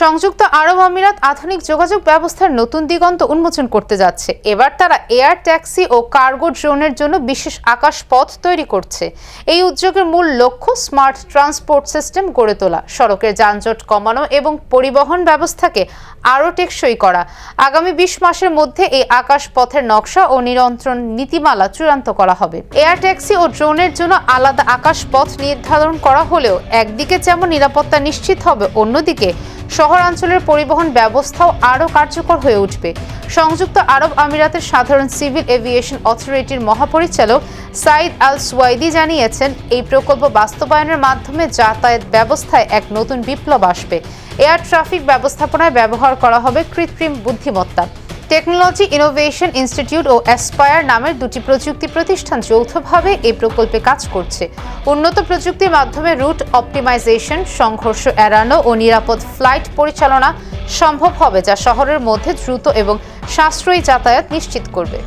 সংযুক্ত আরব আমিরাত আধুনিক যোগাযোগ ব্যবস্থার নতুন দিগন্ত উন্মোচন করতে যাচ্ছে। এবার তারা এয়ার ট্যাক্সি ও কার্গো ড্রোনের জন্য বিশেষ আকাশ পথ তৈরি করছে। এই উদ্যোগের মূল লক্ষ্য স্মার্ট ট্রান্সপোর্ট সিস্টেম গড়ে তোলা, সড়কের যানজট কমানো এবং পরিবহন ব্যবস্থাকে আরও টেকসই করা। আগামী বিশ মাসের মধ্যে এই আকাশ পথের নকশা ও নিয়ন্ত্রণ নীতিমালা চূড়ান্ত করা হবে। এয়ার ট্যাক্সি ও ড্রোনের জন্য আলাদা আকাশ পথ নির্ধারণ করা হলেও একদিকে যেমন নিরাপত্তা নিশ্চিত হবে, অন্যদিকে শহরাঞ্চলের পরিবহন ব্যবস্থাও আরও কার্যকর হয়ে উঠবে। সংযুক্ত আরব আমিরাতের সাধারণ সিভিল এভিয়েশন অথরিটির মহাপরিচালক সাইদ আল সুয়াইদি জানিয়েছেন, এই প্রকল্প বাস্তবায়নের মাধ্যমে যাতায়াত ব্যবস্থায় এক নতুন বিপ্লব আসবে। এয়ার ট্রাফিক ব্যবস্থাপনায় ব্যবহার করা হবে কৃত্রিম বুদ্ধিমত্তা। টেকনোলজি ইনোভেশন ইনস্টিটিউট ও অ্যাসপায়ার নামের দুটি প্রযুক্তি প্রতিষ্ঠান যৌথভাবে এই প্রকল্পে কাজ করছে। উন্নত প্রযুক্তির মাধ্যমে রুট অপটিমাইজেশন, সংঘর্ষ এড়ানো ও নিরাপদ ফ্লাইট পরিচালনা সম্ভব হবে, যা শহরের মধ্যে দ্রুত এবং সাশ্রয়ী যাতায়াত নিশ্চিত করবে।